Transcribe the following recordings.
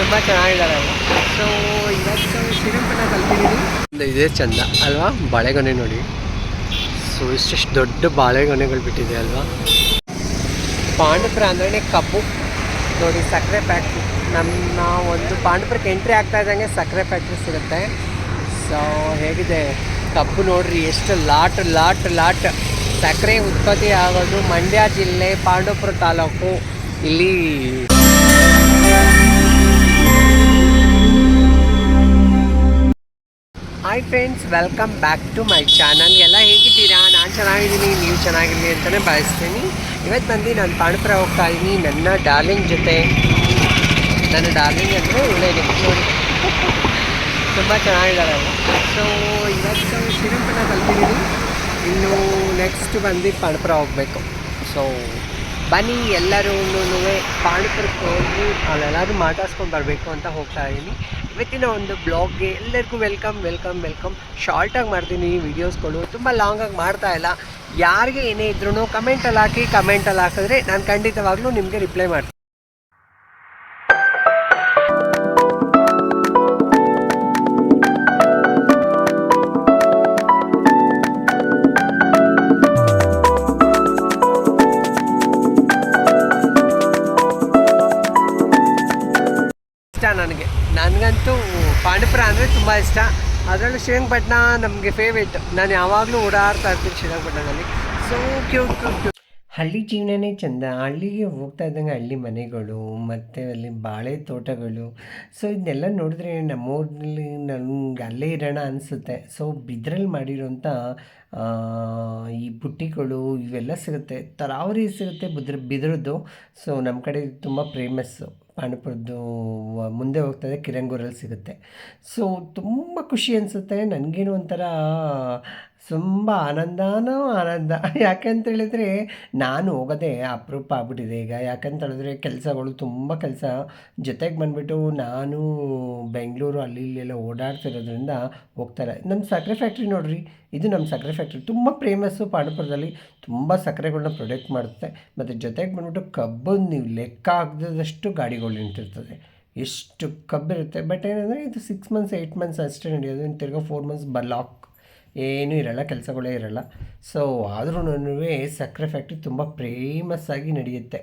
ತುಂಬ ಚೆನ್ನಾಗಿದ್ದಾರೆ ಸೊ ಇವತ್ತು ಶ್ರೀರಂಗಪಟ್ಟಣ ತಲುಪಿದ್ದೀನಿ ಒಂದು ಇದೇ ಚಂದ, ಅಲ್ವಾ? ಬಾಳೆಗೊನೆ ನೋಡಿ. ಸೊ ಇಷ್ಟೆಷ್ಟು ದೊಡ್ಡ ಬಾಳೆಗೊನೆಗಳು ಬಿಟ್ಟಿದೆ, ಅಲ್ವಾ? ಪಾಂಡಪುರ ಅಂದ್ರೆ ಕಬ್ಬು. ನೋಡಿ, ಸಕ್ಕರೆ ಫ್ಯಾಕ್ಟ್ರಿ. ನಮ್ಮ ಒಂದು ಪಾಂಡಪುರಕ್ಕೆ ಎಂಟ್ರಿ ಆಗ್ತಾ ಇದ್ದಂಗೆ ಸಕ್ಕರೆ ಫ್ಯಾಕ್ಟ್ರಿ ಸಿಗುತ್ತೆ. ಸೊ ಹೇಗಿದೆ? ಕಬ್ಬು ನೋಡ್ರಿ, ಎಷ್ಟು ಲಾಟ್ ಲಾಟ್ ಲಾಟ್. ಸಕ್ಕರೆ ಉತ್ಪತ್ತಿ ಆಗೋದು ಮಂಡ್ಯ ಜಿಲ್ಲೆ ಪಾಂಡವಪುರ ತಾಲೂಕು. ಇಲ್ಲಿ hi friends, welcome back to my channel. ಎಲ್ಲ ಹೇಗಿದ್ದೀರಾ? ನಾನು ಚೆನ್ನಾಗಿದ್ದೀನಿ, ನೀವು ಚೆನ್ನಾಗಿರಲಿ ಅಂತಲೇ ಬಯಸ್ತೀನಿ ಇವತ್ತು ಬಂದು ನಾನು ಪಾಣಪುರ ಹೋಗ್ತಾ ಇದ್ದೀನಿ ನನ್ನ ಡಾರ್ಲಿಂಗ್ ಜೊತೆ. ನನ್ನ ಡಾರ್ಲಿಂಗ್ ಅಂದರೆ ಒಳ್ಳೆಯದು ನೋಡಿ. ತುಂಬ ಚೆನ್ನಾಗಿದ್ದಾರೆ ಸೊ ಇವತ್ತು ಶ್ರೀರಂಗಪಟ್ಟಣ ಕಲ್ತಿದ್ದೀನಿ ಇನ್ನು ನೆಕ್ಸ್ಟ್ ಬಂದು ಪಾಣಪುರ ಹೋಗಬೇಕು. ಸೊ ಬನ್ನಿ ಎಲ್ಲರೂ ಪಾಣಪುರಕ್ಕೆ ಹೋಗಿ ಅಲ್ಲೆಲ್ಲರೂ ಮಾತಾಡ್ಸ್ಕೊಂಡು ಬರಬೇಕು ಅಂತ ಹೋಗ್ತಾ ಇದ್ದೀನಿ ಇವತ್ತಿನ ಒಂದು ಬ್ಲಾಗ್ಗೆ ಎಲ್ಲರಿಗೂ ವೆಲ್ಕಮ್ ವೆಲ್ಕಮ್ ವೆಲ್ಕಮ್. ಶಾರ್ಟಾಗಿ ಮಾಡ್ತೀನಿ ಈ ವೀಡಿಯೋಸ್ಗಳು. ತುಂಬ ಲಾಂಗಾಗಿ ಮಾಡ್ತಾ ಇಲ್ಲ. ಯಾರಿಗೆ ಏನೇ ಇದ್ರೂ ಕಮೆಂಟಲ್ಲಿ ಹಾಕಿ, ಕಮೆಂಟಲ್ಲಿ ಹಾಕಿದ್ರೆ ನಾನು ಖಂಡಿತವಾಗ್ಲೂ ನಿಮಗೆ ರಿಪ್ಲೈ ಮಾಡ್ತೀನಿ. ನನಗೆ. ನನಗಂತೂ ಪಾಂಡಪುರ ಅಂದರೆ ತುಂಬ ಇಷ್ಟ. ಅದರಲ್ಲೂ ಶ್ರೀರಂಗಪಟ್ಟಣ ನಮಗೆ ಫೇವ್ರೇಟ್ ನಾನು ಯಾವಾಗಲೂ ಓಡಾಡ್ತಾ ಇರ್ತೀನಿ ಶ್ರೀರಂಗಪಟ್ಟಣದಲ್ಲಿ ಸೊ ಕ್ಯೂಟ್ ಕ್ಯೂಟ್ ಕ್ಯೂಟ್ ಹಳ್ಳಿ ಜೀವನನೇ ಚೆಂದ. ಹಳ್ಳಿಗೆ ಹೋಗ್ತಾ ಇದ್ದಂಗೆ ಹಳ್ಳಿ ಮನೆಗಳು, ಮತ್ತು ಅಲ್ಲಿ ಬಾಳೆ ತೋಟಗಳು. ಸೊ ಇದನ್ನೆಲ್ಲ ನೋಡಿದ್ರೆ ನಮ್ಮೂರಲ್ಲಿ ನನಗೆ ಅಲ್ಲೇ ಇರೋಣ ಅನಿಸುತ್ತೆ. ಸೊ ಬಿದ್ರಲ್ಲಿ ಮಾಡಿರೋಂಥ ಈ ಪುಟ್ಟಿಗಳು ಇವೆಲ್ಲ ಸಿಗುತ್ತೆ. ತರಾವರಿ ಸಿಗುತ್ತೆ ಬಿದ್ರ, ಬಿದ್ರದ್ದು. ಸೊ ನಮ್ಮ ಕಡೆ ತುಂಬ ಫೇಮಸ್ಸು ಪಾಂಡಪುರದ್ದು ವ- ಮುಂದೆ ಹೋಗ್ತದೆ, ಕಿರಂಗೂರಲ್ಲಿ ಸಿಗುತ್ತೆ. ಸೊ ತುಂಬ ಖುಷಿ ಅನಿಸುತ್ತೆ. ನನಗೇನು ಒಂಥರ ತುಂಬ ಆನಂದನೂ ಆನಂದ. ಯಾಕೆಂತ ಹೇಳಿದ್ರೆ, ನಾನು ಹೋಗೋದೆ ಅಪರೂಪ ಆಗ್ಬಿಟ್ಟಿದೆ ಈಗ. ಯಾಕಂತ ಹೇಳಿದ್ರೆ, ಕೆಲಸಗಳು ತುಂಬ ಕೆಲಸ. ಜೊತೆಗೆ ಬಂದುಬಿಟ್ಟು ನಾನು ಬೆಂಗಳೂರು ಅಲ್ಲಿ ಇಲ್ಲಿ ಎಲ್ಲ ಓಡಾಡ್ತಿರೋದ್ರಿಂದ ಹೋಗ್ತಾರೆ. ನಮ್ಮ ಸಕ್ಕರೆ ಫ್ಯಾಕ್ಟ್ರಿ ನೋಡಿರಿ. ಇದು ನಮ್ಮ ಸಕ್ಕರೆ ಫ್ಯಾಕ್ಟ್ರಿ ತುಂಬ ಫೇಮಸ್ಸು ಪಾಂಡಪುರದಲ್ಲಿ ತುಂಬ ಸಕ್ಕರೆಗಳನ್ನ ಪ್ರೊಡಕ್ಟ್ ಮಾಡುತ್ತೆ. ಮತ್ತು ಜೊತೆಗೆ ಬಂದ್ಬಿಟ್ಟು ಕಬ್ಬು ನೀವು ಲೆಕ್ಕ ಆಗದಷ್ಟು ಗಾಡಿಗಳು ನಿಂತಿರ್ತದೆ. ಎಷ್ಟು ಕಬ್ಬಿರುತ್ತೆ. ಬಟ್ ಏನಂದರೆ ಇದು ಸಿಕ್ಸ್ ಮಂತ್ಸ್ ಏಯ್ಟ್ ಮಂತ್ಸ್ ಅಷ್ಟೇ ನಡೆಯೋದು. ತಿರ್ಗಾ ಫೋರ್ ಮಂತ್ಸ್ ಬಲಾಕ್ ಏನೂ ಇರಲ್ಲ, ಕೆಲಸಗಳೇ ಇರಲ್ಲ. ಸೊ ಆದ್ರೂ ಸಕ್ಕರೆ ಫ್ಯಾಕ್ಟ್ರಿ ತುಂಬ ಫೇಮಸ್ ಆಗಿ ನಡೆಯುತ್ತೆ.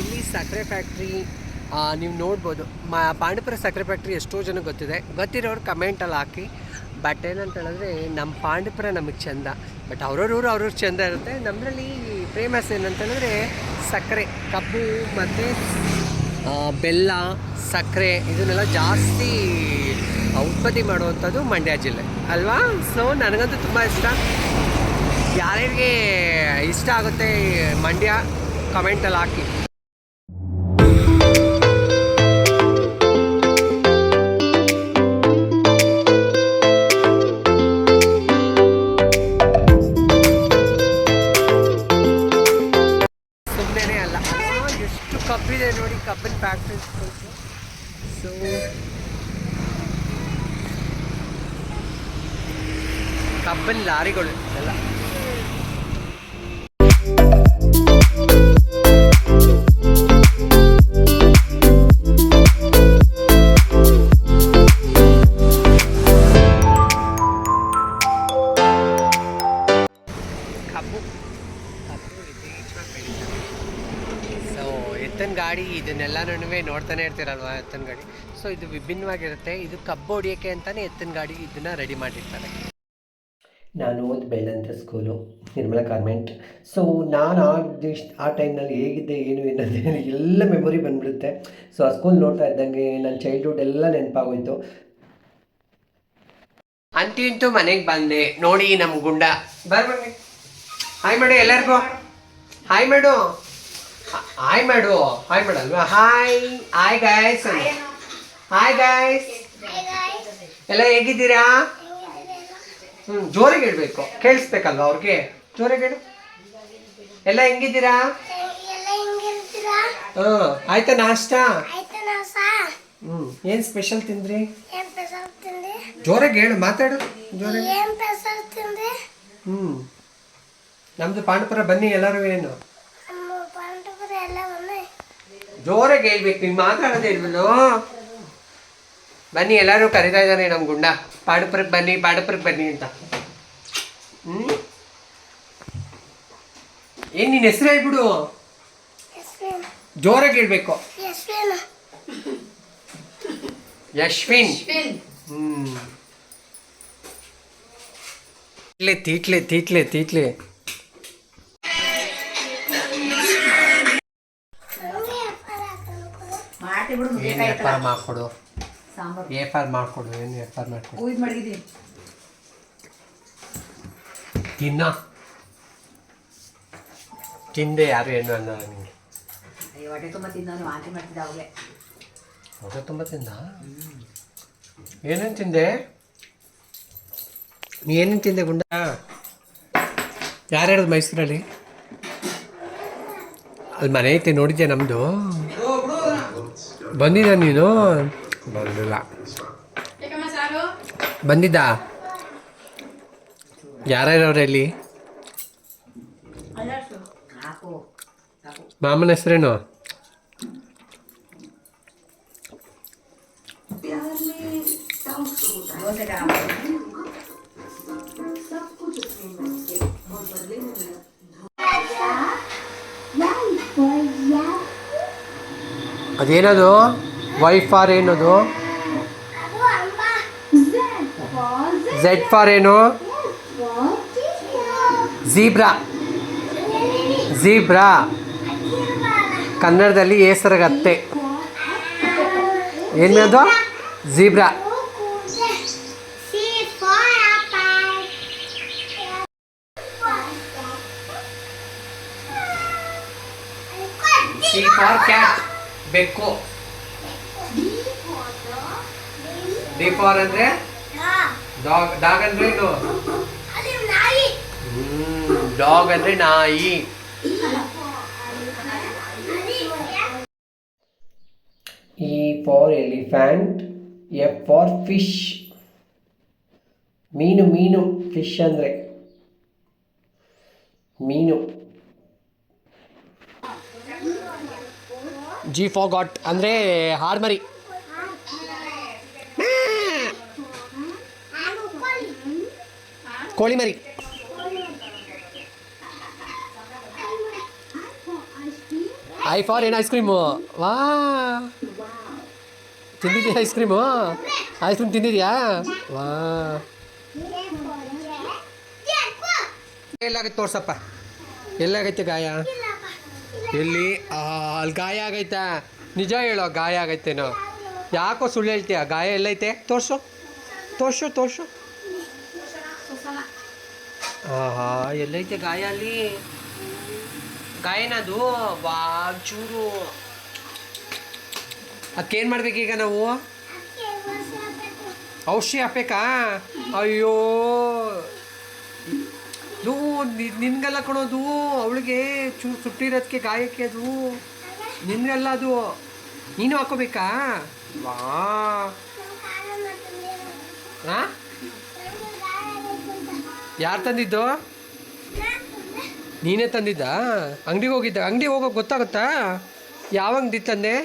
ಇಲ್ಲಿ ಸಕ್ಕರೆ ಫ್ಯಾಕ್ಟ್ರಿ ನೀವು ನೋಡ್ಬೋದು, ಮ, ಪಾಂಡಿಪುರ ಸಕ್ಕರೆ ಫ್ಯಾಕ್ಟ್ರಿ ಎಷ್ಟೋ ಜನ ಗೊತ್ತಿದೆ. ಗೊತ್ತಿರೋರು ಕಮೆಂಟಲ್ಲಿ ಹಾಕಿ. ಬಟ್ ಏನಂತ ಹೇಳಿದ್ರೆ ನಮ್ಮ ಪಾಂಡಿಪುರ ನಮಗೆ ಚೆಂದ. ಬಟ್ ಅವ್ರವ್ರವ್ರು ಅವ್ರವ್ರ ಚೆಂದ ಇರುತ್ತೆ. ನಮ್ಮದ್ರಲ್ಲಿ ಫೇಮಸ್ ಏನಂತ ಹೇಳಿದ್ರೆ ಸಕ್ಕರೆ ಕಬ್ಬು ಮತ್ತು ಬೆಲ್ಲ ಸಕ್ಕರೆ ಇದನ್ನೆಲ್ಲ ಜಾಸ್ತಿ ಉತ್ಪತ್ತಿ ಮಾಡುವಂಥದ್ದು ಮಂಡ್ಯ ಜಿಲ್ಲೆ. ಅಲ್ವಾ? ಸೊ ನನಗಂತೂ ತುಂಬ ಇಷ್ಟ. ಯಾರ್ಯಾರಿಗೆ ಇಷ್ಟ ಆಗುತ್ತೆ ಮಂಡ್ಯ ಕಮೆಂಟಲ್ಲಿ ಹಾಕಿ. ಕಬ್ಬಿದೆ ನೋಡಿ ಕಬ್ಬಿನ ಫ್ಯಾಕ್ಟ್ರಿ ಸೊ ಕಬ್ಬಿನ ಲಾರಿಗಳು ಗಾಡಿ ಇದನ್ನೆಲ್ಲನೂ ನೋಡ್ತಾನೆ ಇರ್ತೀರಲ್ವ ಎತ್ತಿನ ಗಾಡಿ? ಸೊ ಇದು ವಿಭಿನ್ನವಾಗಿರುತ್ತೆ. ಇದು ಕಬ್ಬು ಹೊಡಿಯೋಕ್ಕೆ ಅಂತಲೇ ಎತ್ತಿನ ಗಾಡಿ ಇದನ್ನು ರೆಡಿ ಮಾಡಿರ್ತಾರೆ. ನಾನು ಓದ್ ಬೆಳೆದಂಥ ಸ್ಕೂಲು ನಿರ್ಮಲಾ ಕಾನ್ವೆಂಟ್ ಸೊ ನಾನು ಆ ದಿಶ್ ಆ ಟೈಮ್ನಲ್ಲಿ ಹೇಗಿದ್ದೆ ಏನು ಏನಂತ ಎಲ್ಲ ಮೆಮೊರಿ ಬಂದ್ಬಿಡುತ್ತೆ. ಸೊ ಆ ಸ್ಕೂಲ್ ನೋಡ್ತಾ ಇದ್ದಂಗೆ ನನ್ನ ಚೈಲ್ಡ್ಹುಡ್ ಎಲ್ಲ ನೆನಪಾಗೋಯ್ತು. ಅಂತೂ ಇಂತೂ ಮನೆಗೆ ಬಂದೆ. ನೋಡಿ ನಮ್ಮ ಗುಂಡ. ಬರ್ಬನ್ನಿ ಹಾಯ್ ಮಾಡು ಎಲ್ಲರಿಗೂ? ಹಾಯ್ ಮಾಡು ಹಾಯ್ ಮಾಡು ಹಾಯ್ ಮಾಡಲ್ವಾ hi hi guys hi guys ಎಲ್ಲ ಹೇಗಿದ್ದೀರಾ? ಹ್ಞೂ ಜೋರಿಗೆ ಹೇಳ್ಬೇಕು ಕೇಳಿಸ್ಬೇಕಲ್ವಾ ಅವ್ರಿಗೆ? ಜೋರಿಗೆ ಹೇಳು ಎಲ್ಲ ಹೆಂಗಿದ್ದೀರಾ? ಎಲ್ಲ ಹೆಂಗಿರ್ತೀರಾ? ಹಾಂ ಆಯ್ತಾ ನಾಷ್ಟ? ಹ್ಞೂ ಏನು ಸ್ಪೆಷಲ್ ತಿಂದ್ರಿ? ಜೋರಾಗಿ ಹೇಳು ಮಾತಾಡು. ಜೋರಾಗಿ ಹ್ಞೂ ನಮ್ಮದು ಪಾಂಡಪುರ ಬನ್ನಿ ಎಲ್ಲರೂ ಏನು ನಮ್ಮ ಪಾಂಡವರ ಎಲ್ಲ ಒಮ್ಮೆ ಜೋರಾಗಿ ಹೇಳ್ಬೇಕು ನೀವು ಮಾತಾಡೋದೇ ಇಲ್ವನು ಬನ್ನಿ, ಎಲ್ಲರೂ ಕರಿತಾ ಇದ್ದಾನೆ ನಮ್ಮ ಗುಂಡ. ಪಾಂಡಪುರಕ್ಕೆ ಬನ್ನಿ ಪಾಂಡಪುರಕ್ಕೆ ಬನ್ನಿ ಅಂತ. ಹ್ಞೂ ಏನು ನಿನ್ನ ಹೆಸರು ಹೇಳ್ಬಿಡು. ಜೋರಾಗಿ ಹೇಳ್ಬೇಕು. ಯಶ್ವಿನ್. ಹ್ಮ್. ತೀಟ್ಲೆ ತೀಟ್ಲೆ ತೀಟ್ಲೆ ತೀಟ್ಲೆ. ವ್ಯಾಪಾರ ಮಾಡ್ಕೊಡು. ಎ ಫಾರ್ ಮಾಡ್ಕೊಡು ಏನು ವ್ಯಾಪಾರ ಮಾಡ್ಕೊಡು. ಹೂವಿದ್ ಮಡಗಿದ್ದೀನಿ ತಿನ್ನ. ತಿಂದೆ ಯಾರು ಏನು ಅನ್ನೋ ನಿಮಗೆ ಅಯ್ಯೋ ಹೊಟ್ಟೆ ತುಂಬ ನಾನು ವಾಂತಿ ಮಾಡ್ತಿದ್ದ ಅವಳೆ ಹೊಟ್ಟೆ ತುಂಬ ತಿಂದ? ಏನೇನು ತಿಂದೆ? ನೀ ಏನೇನು ತಿಂದೆ ಗುಂಡ? ಯಾರು ಹೇಳೋದು ಮೈಸೂರಲ್ಲಿ? ಅಲ್ಲಿ ಮನೆ ಐತೆ ನೋಡಿದ್ಯಾ ನಮ್ಮದು ಬಂದಿದ್ದ ನೀನು ಬಂದಿಲ್ಲ ಬಂದಿದ್ದ ಯಾರ್ಯಾರವ್ರೆ ಸಾಕು ಮಾಮನ ಹೆಸರೇನು ಅದೇನದು? ವೈಫಾರ್ ಏನದು? ಅದು ಅಮ್ಮ ಝೆಡ್ ಫಾರ್ ಏನು? ಝೀಬ್ರಾ. ಝೀಬ್ರಾ. ಕನ್ನಡದಲ್ಲಿ ಹೆಸರಗತ್ತೆ ಏನದು zebra. For C for cat. ಬೆಕ್ಕು ಡಿ ಫಾರ್ ಅಂದ್ರೆ? ಡಾಗ್ ಡಾಗ್ ಅಂದ್ರೆ ಏನು? ಅದು ನಾಯಿ. ಡಾಗ್ ಅಂದ್ರೆ ನಾಯಿ. E for elephant F for fish. ಮೀನು ಮೀನು ಫಿಶ್ ಅಂದರೆ. ಮೀನು. ಜಿ ಫೋ ಗಾಟ್ ಅಂದರೆ ಹಾರ್ಮರಿ. ಕೋಳಿ ಮರಿ ಐ ಫಾರ್ ಏನು ಐಸ್ ಕ್ರೀಮು ವಾ. ತಿಂದಿದ್ಯಾ ಐಸ್ ಕ್ರೀಮು ಐಸ್ ಕ್ರೀಮ್ ತಿಂದಿದ್ಯಾ ವಾ. ಎಲ್ಲಾಗೈತೆ ತೋರ್ಸಪ್ಪ. ಎಲ್ಲಾಗೈತೆ ಗಾಯ. ಎಲ್ಲಿ? ಅಲ್ಲಿ ಗಾಯ ಆಗೈತಾ? ನಿಜ ಹೇಳೋ, ಗಾಯ ಆಗೈತೇನೋ. ಯಾಕೋ ಸುಳ್ಳು ಹೇಳ್ತೀಯ? ಗಾಯ ಎಲ್ಲೈತೆ ತೋರ್ಸು. ತೋರ್ಸು ತೋರ್ಸು. ಆಹಾ ಎಲ್ಲೈತೆ ಗಾಯ ಅಲ್ಲಿ? ಗಾಯನದು? ಬಾ ಚೂರು ಅದಕ್ಕೇನು ಮಾಡ್ಬೇಕೀಗ ನಾವು? ಔಷಧಿ ಹಾಕ್ಬೇಕಾ? ಅಯ್ಯೋ. ನಿ- ನಿನ್ಗೆಲ್ಲ ಕೊಡೋದು ಅವಳಿಗೆ ಚೂ ಸುಟ್ಟಿರೋದಕ್ಕೆ ಗಾಯಕ್ಕೆ ಅದು. ನಿನ್ಗೆಲ್ಲ ಅದು. ನೀನು ಹಾಕೋಬೇಕಾ? ವಾ. ಹಾ ಯಾರು ತಂದಿದ್ದು? ನೀನೇ ತಂದಿದ್ದ? ಅಂಗಡಿಗೆ ಹೋಗಿದ್ದ? ಅಂಗಡಿ ಹೋಗೋಕೆ ಗೊತ್ತಾಗುತ್ತಾ? ಯಾವ ಅಂಗಡಿ ತಂದೆ?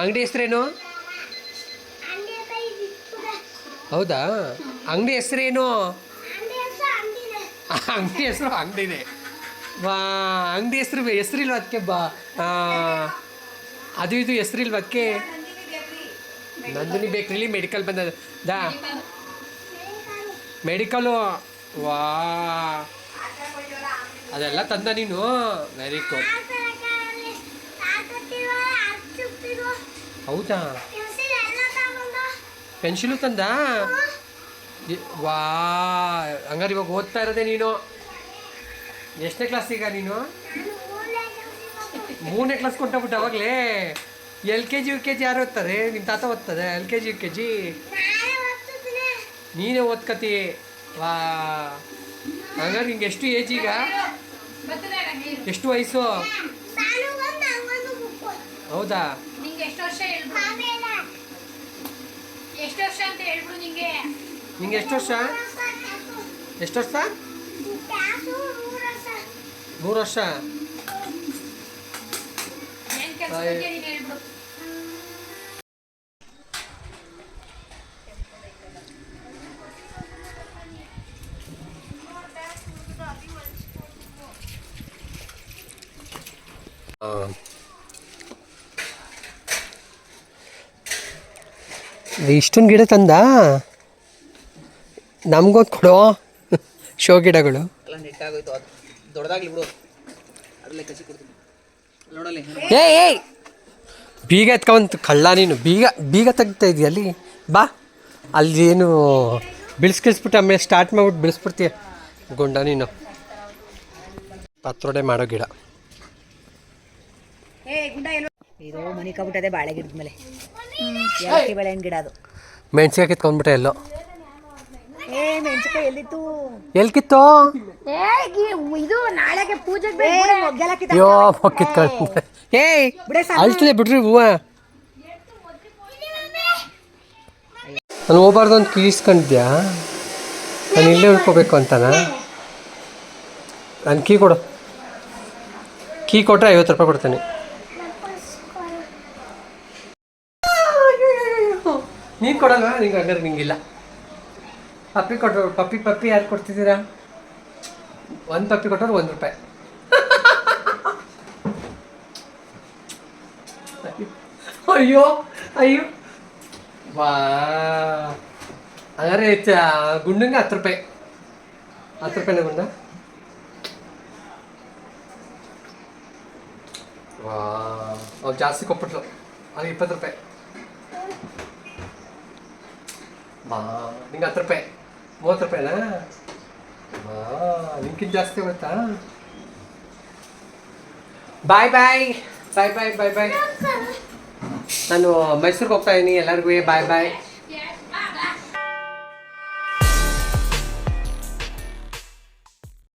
ಅಂಗಡಿ ಹೆಸ್ರೇನು? ಹೌದಾ? ಅಂಗಡಿ ಹೆಸ್ರೇನು? ಅಂಗಡಿ ಹೆಸರು ಅಂಗಡಿನೇ. ವಾ ಅಂಗಡಿ ಹೆಸರು ಹೆಸರಿಲ್ವ ಅದಕ್ಕೆ? ಬಾ ಅದು ಇದು ಹೆಸರಿಲ್ವ ಅದಕ್ಕೆ? ನಂದಿನಿ ಬೇಕ್ರಿಲಿ ಮೆಡಿಕಲ್ ಬಂದ ದಾ. ಮೆಡಿಕಲು? ವಾ. ಅದೆಲ್ಲ ತಂದ ನೀನು? ವೆರಿ ಗುಡ್ ಹೌದಾ? ಪೆನ್ಸಿಲು ತಂದಾ? ವಾ ಹಂಗಾರೆ ಇವಾಗ ಓದ್ತಾ ಇರೋದೆ ನೀನು. ಎಷ್ಟನೇ ಕ್ಲಾಸ್ ಈಗ ನೀನು? ಮೂರನೇ ಕ್ಲಾಸ್ ಕೊಂಟೋಗ್ಬಿಟ್ಟು ಅವಾಗಲೇ? L K G U K G ಯಾರು ಓದ್ತಾರೆ? ನಿಮ್ಮ ತಾತ ಓದ್ತದೆ L K G U K G ನೀನೇ ಓದ್ಕತಿ. ವಾ. ಹಂಗಾರೆ ನಿಂಗೆ ಎಷ್ಟು ಏಜ್ ಈಗ? ಎಷ್ಟು ವಯಸ್ಸು? ಹೌದಾ? ಎಷ್ಟು ವರ್ಷ ಹೇಳ್ಬಿಡು. ಎಷ್ಟು ವರ್ಷ ಅಂತ ಹೇಳ್ಬಿಡು ನಿಂಗೆ. ನಿಂಗೆ ಎಷ್ಟು ವರ್ಷ? ಎಷ್ಟು ವರ್ಷ? ಮೂರು ವರ್ಷ. ಇಷ್ಟೊಂದು ಗಿಡ ತಂದ? ನಮ್ಗೊಂದು ಕೊಡೋ ಶೋ ಗಿಡಗಳು. ಏ ಏಯ್ ಏಯ್ ಬೀಗ ಎತ್ಕೊಂತ ಕಳ್ಳ ನೀನು. ಬೀಗ ಬೀಗ ತೆಗ್ತಾ ಇದೀಯ ಅಲ್ಲಿ? ಬಾ. ಅಲ್ಲಿ ಏನು ಬಿಳಿಸ್ಕಿಳಿಸ್ಬಿಟ್ಟು ಆಮೇಲೆ ಸ್ಟಾರ್ಟ್ ಮಾಡ್ಬಿಟ್ಟು ಬಿಳಿಸ್ಬಿಡ್ತೀಯ. ಗುಂಡ ನೀನು. ಪತ್ರೊಡೆ ಮಾಡೋ ಗಿಡ. ಇದು ಮನಿ ಕಬಿಟ್ಟದೆ ಬಾಳೆ ಗಿಡದ ಮೇಲೆ. ಬಾಳೆಹಣ್ಣು ಗಿಡ ಅದು. ಮೆಣಸಿಗೆ ಕಿತ್ಕೊಂಡ್ಬಿಟ್ಟೆ ಎಲ್ಲೋ. ಏ ಮೆಣಸಿನ್ಕಾಯಿ ಎಲ್ಲಿತ್ತು? ಎಲ್ಲಿ ಕಿತ್ತೋ? ಇದು ನಾಳೆಗೆ ಪೂಜೆಗೆ ಏ ಮೊಗ್ಗೆಲ್ಲ ಕಿತ್ತ ಅಯ್ಯೋ ಕಿತ್ಕೊಂಡ್ಬಿಟ್ಟೆ ಏಯ್ ಬಿಡೆ ಅಳ್ತಲೆ ಬಿಡ್ರಿ ಹೂವ. ನಾನು ಹೋಗ್ಬಾರ್ದು ಅಂತ ಕೀಸ್ಕೊಂಡಿದ್ಯಾ ನಾನು ಇಲ್ಲೇ ಉಳ್ಕೋಬೇಕು ಅಂತನಾ? ನಾನು ಕೀ ಕೊಡು. ಕೀ ಕೊಟ್ಟರೆ ಐವತ್ತು ರೂಪಾಯಿ ಕೊಡ್ತೇನೆ. ನೀನು ಕೊಡಲ್ವಾ? ನಿಂಗೆ ಹಂಗಾರೆ ನಿಂಗಿಲ್ಲ. ಪಪ್ಪಿ ಕೊಟ್ಟರು ಪಪ್ಪಿ ಪಪ್ಪಿ ಯಾರು ಕೊಡ್ತಿದ್ದೀರಾ? ಒಂದು ಪಪ್ಪಿ ಕೊಟ್ಟರು ಒಂದು ರೂಪಾಯಿ. ಅಯ್ಯೋ ಅಯ್ಯೋ. ವಾ. ಹಾಗಾದ್ರೆ ಗುಂಡಂಗೆ ಹತ್ತು ರೂಪಾಯಿ. ಹತ್ತು ರೂಪಾಯಿನ ಗುಂಡ. ವಾ. ಅವ್ರು ಜಾಸ್ತಿ ಕೊಟ್ಬಿಟ್ಲು ಅದು ಇಪ್ಪತ್ತು ರೂಪಾಯಿ. ಬಾ ನಿಂಗೆ ಹತ್ತು ರೂಪಾಯಿ. ಮೂವತ್ತು ರೂಪಾಯಿನಾ? ನಿಮ್ಗಿಂತ ಜಾಸ್ತಿ ಗೊತ್ತಾ ಬಾಯ್ ಬಾಯ್ ಬಾಯ್ ಬಾಯ್ ಬಾಯ್ ಬಾಯ್ ನಾನು ಮೈಸೂರಿಗೆ ಹೋಗ್ತಾ ಇದ್ದೀನಿ ಎಲ್ಲರಿಗೂ ಬಾಯ್ ಬಾಯ್